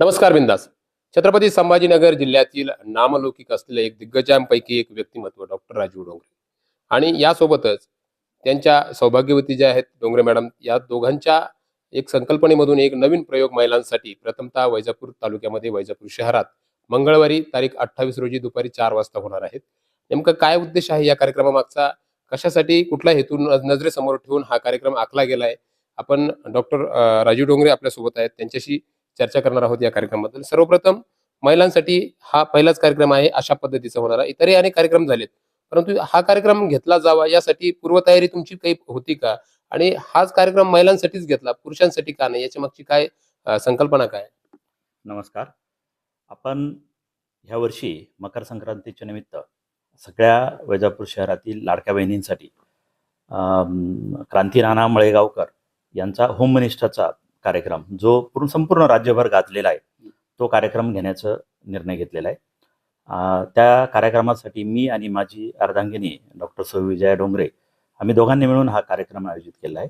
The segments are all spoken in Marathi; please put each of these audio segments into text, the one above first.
नमस्कार बिंदास. छत्रपती संभाजीनगर जिल्ह्यातील नामलौकिक असलेल्या एक दिग्गजांपैकी एक व्यक्तिमत्व डॉक्टर राजीव डोंगरे. आणि यासोबतच त्यांच्या सौभाग्यवती ज्या आहेत डोंगरे मॅडम या दोघांच्या एक संकल्पनेमधून एक नवीन प्रयोग महिलांसाठी प्रथमतः वैजापूर तालुक्यामध्ये वैजापूर शहरात मंगळवारी तारीख अठ्ठावीस रोजी दुपारी चार वाजता होणार आहेत. नेमकं काय उद्देश आहे या कार्यक्रमामागचा? कशासाठी कुठला हेतू नजरेसमोर ठेवून हा कार्यक्रम आखला गेलाय? आपण डॉक्टर राजीव डोंगरे आपल्यासोबत आहेत. त्यांच्याशी चर्चा करणार आहोत या कार्यक्रमाबद्दल. सर्वप्रथम महिलांसाठी हा पहिलाच कार्यक्रम आहे अशा पद्धतीचा होणारा. इतरही अनेक कार्यक्रम झालेत. परंतु हा कार्यक्रम घेतला जावा यासाठी पूर्वतयारी तुमची काही होती का? आणि हाच कार्यक्रम महिलांसाठीच घेतला पुरुषांसाठी का नाही? याच्या मागची काय संकल्पना काय? नमस्कार. आपण ह्या वर्षी मकर संक्रांतीच्या निमित्त सगळ्या वैजापूर शहरातील लाडक्या बहिणींसाठी क्रांती राणा मळेगावकर यांचा होम मिनिस्टरचा कार्यक्रम जो पूर्ण संपूर्ण राज्यभर गाजलेला आहे तो कार्यक्रम घेण्याचा निर्णय घेतलेला आहे. त्या कार्यक्रमासाठी मी आणि माझी अर्धांगिनी डॉक्टर सौ विजया डोंगरे आम्ही दोघांनी मिळून हा कार्यक्रम आयोजित केला आहे.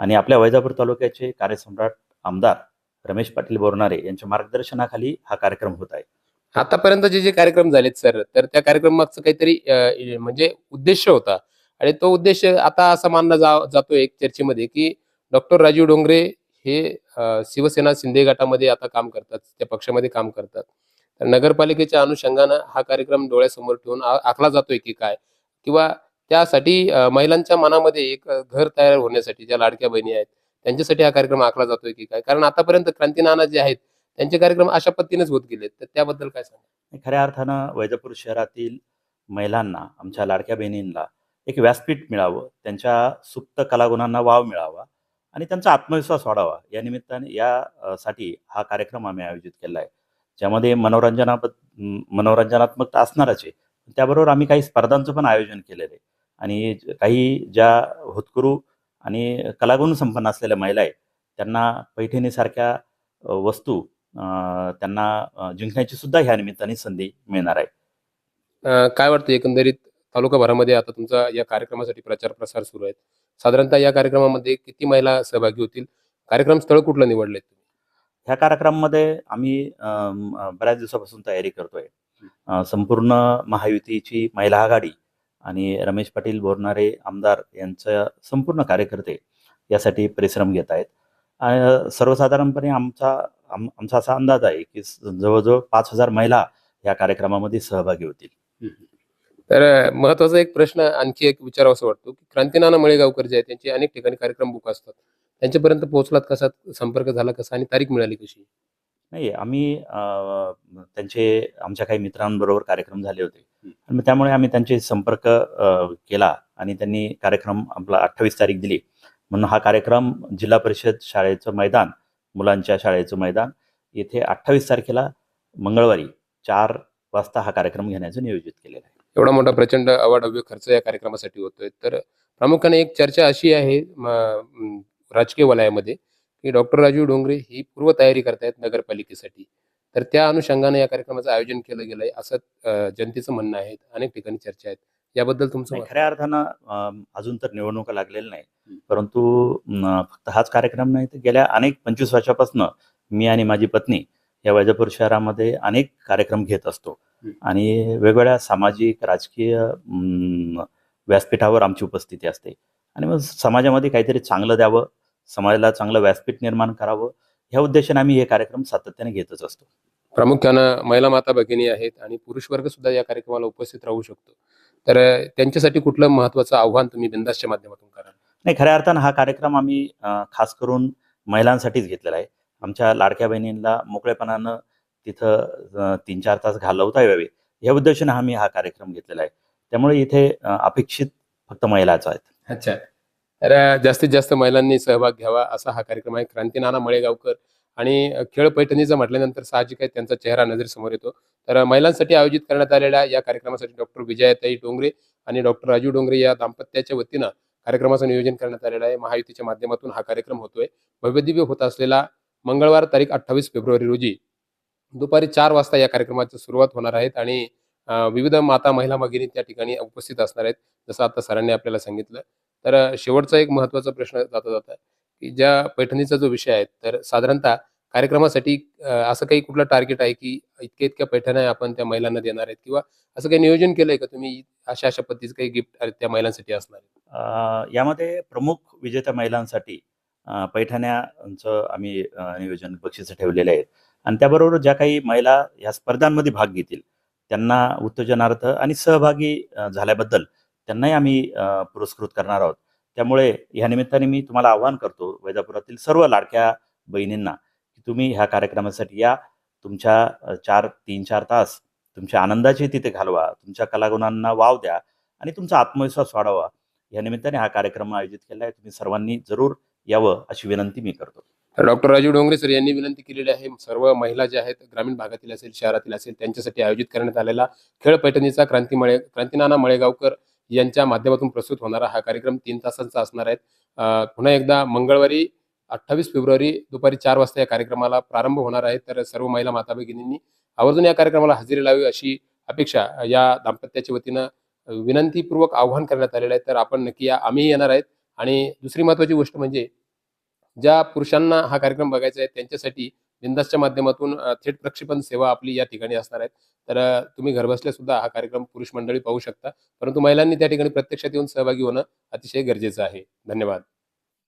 आणि आपल्या वैजापूर तालुक्याचे कार्यसम्राट आमदार रमेश पाटील बोरणारे यांच्या मार्गदर्शनाखाली हा कार्यक्रम होत आहे. आतापर्यंत जे जे कार्यक्रम झालेत सर तर त्या कार्यक्रमाचं काहीतरी म्हणजे उद्देश होता. आणि तो उद्देश आता असा मानला जा जातो एक चर्चेमध्ये की डॉक्टर राजीव डोंगरे हे शिवसेना शिंदे गटामध्ये आता काम करतात त्या पक्षामध्ये काम करतात. तर नगरपालिकेच्या अनुषंगानं हा कार्यक्रम डोळ्यासमोर ठेवून आखला जातोय की काय? किंवा त्यासाठी महिलांच्या मनामध्ये एक घर तयार होण्यासाठी ज्या लाडक्या बहिणी आहेत त्यांच्यासाठी हा कार्यक्रम आखला जातोय की काय? कारण आतापर्यंत क्रांती नाना जे आहेत त्यांचे कार्यक्रम अशा पद्धतीनेच होत गेलेत. तर त्याबद्दल काय सांगा खऱ्या अर्थानं वैजापूर शहरातील महिलांना आमच्या लाडक्या बहिणींना एक व्यासपीठ मिळावं त्यांच्या सुप्त कलागुणांना वाव मिळावा आणि त्यांचा आत्मविश्वास वाढावा. या निमित्ताने यासाठी हा कार्यक्रम आम्ही आयोजित केला आहे. ज्यामध्ये मनोरंजना मनोरंजनात्मक असणारच आहे. त्याबरोबर आम्ही काही स्पर्धांचं पण आयोजन केलेलं आहे. आणि काही ज्या होतकरू आणि कलागुण संपन्न असलेल्या महिला आहे त्यांना पैठणीसारख्या वस्तू त्यांना जिंकण्याची सुद्धा ह्या निमित्ताने संधी मिळणार आहे. काय वाटतं एकंदरीत? तालुकाभरामध्ये आता तुमचा या कार्यक्रमासाठी प्रचार प्रसार सुरू आहे साधारणतः या कार्यक्रमामध्ये किती महिला सहभागी होतील? कार्यक्रम स्थळ कुठलं निवडलंय तुम्ही? ह्या कार्यक्रमामध्ये आम्ही बऱ्याच दिवसापासून तयारी करतोय. संपूर्ण महायुतीची महिला आघाडी आणि रमेश पाटील बोरणारे आमदार यांचं संपूर्ण कार्यकर्ते यासाठी परिश्रम घेत आहेत. आणि सर्वसाधारणपणे आमचा आम- आमचा असा अंदाज आहे की जवळजवळ पाच हजार महिला या कार्यक्रमामध्ये सहभागी होतील. तर महत्त्वाचा एक प्रश्न आणखी एक विचारावासा वाटतो की क्रांतीनाना मळेगावकर जे आहेत त्यांचे अनेक ठिकाणी कार्यक्रम बुक असतात. त्यांच्यापर्यंत पोहोचलात कसा? संपर्क झाला कसा? आणि तारीख मिळाली कशी? नाही आम्ही त्यांचे आमच्या काही मित्रांबरोबर कार्यक्रम झाले होते. आणि त्यामुळे आम्ही त्यांचे संपर्क केला आणि त्यांनी कार्यक्रम आपला अठ्ठावीस तारीख दिली. म्हणून हा कार्यक्रम जिल्हा परिषद शाळेचं मैदान मुलांच्या शाळेचं मैदान येथे अठ्ठावीस तारखेला मंगळवारी चार वाजता हा कार्यक्रम घेण्याचं नियोजित केलेलं आहे. एवढा मोठा प्रचंड अवाढव्य खर्च या कार्यक्रमासाठी होतोय. तर प्रामुख्याने एक चर्चा अशी आहे राजकीय वलयामध्ये की डॉक्टर राजीव डोंगरे ही पूर्वतयारी करतायत नगरपालिकेसाठी. तर त्या अनुषंगाने या कार्यक्रमाचं आयोजन केलं गेलंय असं जनतेचं म्हणणं आहे. अनेक ठिकाणी चर्चा आहेत. याबद्दल तुमचं? खऱ्या अर्थानं अजून तर निवडणुका लागलेल्या नाही परंतु फक्त हाच कार्यक्रम नाही तर गेल्या अनेक पंचवीस वर्षापासून मी आणि माझी पत्नी या वैजापूर शहरामध्ये अनेक कार्यक्रम घेत असतो. आणि वेगवेगळ्या सामाजिक राजकीय व्यासपीठावर आमची उपस्थिती असते. आणि मग समाजामध्ये काहीतरी चांगलं द्यावं समाजाला चांगलं व्यासपीठ निर्माण करावं ह्या उद्देशाने आम्ही हे कार्यक्रम सातत्याने घेतच असतो. प्रामुख्यानं महिला माता भगिनी आहेत आणि पुरुष वर्ग सुद्धा या कार्यक्रमाला उपस्थित राहू शकतो. तर त्यांच्यासाठी कुठलं महत्वाचं आव्हान तुम्ही बिंदासच्या माध्यमातून कराल? नाही खऱ्या अर्थानं हा कार्यक्रम आम्ही खास करून महिलांसाठीच घेतलेला आहे. आमच्या लाडक्या बहिणींना मोकळेपणानं तिथं तीन चार तास घालवता यावे. या उद्देशाने आम्ही हा कार्यक्रम घेतलेला आहे. त्यामुळे इथे अपेक्षित फक्त महिलाच आहेत. अच्छा. तर जास्तीत जास्त महिलांनी सहभाग घ्यावा असा हा कार्यक्रम आहे. क्रांती नाना मळेगावकर आणि खेळ पैठणीचं म्हटल्यानंतर साहजिक आहे त्यांचा चेहरा नजरेसमोर येतो. तर महिलांसाठी आयोजित करण्यात आलेल्या या कार्यक्रमासाठी डॉक्टर विजयाताई डोंगरे आणि डॉक्टर राजू डोंगरे या दाम्पत्याच्या वतीनं कार्यक्रमाचं नियोजन करण्यात आलेलं आहे. महायुतीच्या माध्यमातून हा कार्यक्रम होतोय. भव्यदिव्य होत असलेला मंगळवार तारीख अठ्ठावीस फेब्रुवारी रोजी दुपारी चार वाजता या कार्यक्रमाची सुरुवात होणार आहेत आणि विविध माता महिला भगिनी त्या ठिकाणी उपस्थित असणार आहेत जसं आता सरांनी आपल्याला सांगितलं. तर शेवटचा एक महत्त्वाचा प्रश्न जाता जाता की ज्या पैठणीचा जो विषय आहे तर साधारणतः कार्यक्रमासाठी असं काही कुठलं टार्गेट आहे की इतक्या इतक्या पैठण्या आपण त्या महिलांना देणार आहेत किंवा असं काही नियोजन केलंय का तुम्ही? अशा अशा पद्धतीचं काही गिफ्ट त्या महिलांसाठी असणार यामध्ये प्रमुख विजेत्या महिलांसाठी पैठण्यांचं आम्ही नियोजन बक्षिसं ठेवलेले आहेत. आणि त्याबरोबर ज्या काही महिला या स्पर्धांमध्ये भाग घेतील त्यांना उत्तेजनार्थ आणि सहभागी झाल्याबद्दल त्यांनाही आम्ही पुरस्कृत करणार आहोत. त्यामुळे ह्या निमित्ताने मी तुम्हाला आवाहन करतो वैजापुरातील सर्व लाडक्या बहिणींना की तुम्ही ह्या कार्यक्रमासाठी या. तुमच्या चार तीन चार तास तुमच्या आनंदाचे तिथे घालवा तुमच्या कलागुणांना वाव द्या आणि तुमचा आत्मविश्वास वाढवा. या निमित्ताने हा कार्यक्रम आयोजित केला आहे. तुम्ही सर्वांनी जरूर यावं अशी विनंती मी करतो. डॉक्टर राजीव डोंगरे सर यांनी विनंती केलेली आहे सर्व महिला ज्या आहेत ग्रामीण भागातील असेल शहरातील असेल त्यांच्यासाठी आयोजित करण्यात आलेला खेळ पैठणीचा क्रांती मळे क्रांतीनाना मळेगावकर यांच्या माध्यमातून प्रस्तुत होणारा हा कार्यक्रम तीन तासांचा असणार आहे. पुन्हा एकदा मंगळवारी अठ्ठावीस फेब्रुवारी दुपारी चार वाजता या कार्यक्रमाला प्रारंभ होणार आहे. तर सर्व महिला माता भगिनींनी आवर्जून या कार्यक्रमाला हजेरी लावी अशी अपेक्षा या दाम्पत्याच्या वतीनं विनंतीपूर्वक आव्हान करण्यात आलेलं आहे. तर आपण नक्की या आम्ही येणार आहेत. आणि दुसरी महत्वाची गोष्ट म्हणजे ज्या पुरुषांना हा कार्यक्रम बघायचा आहे त्यांच्यासाठी बिंदासच्या माध्यमातून थेट प्रक्षेपण सेवा आपली या ठिकाणी असणार आहेत. तर तुम्ही घरबसल्या सुद्धा हा कार्यक्रम पुरुष मंडळी पाहू शकता. परंतु महिलांनी त्या ठिकाणी प्रत्यक्षात येऊन सहभागी होणं अतिशय गरजेचं आहे. धन्यवाद.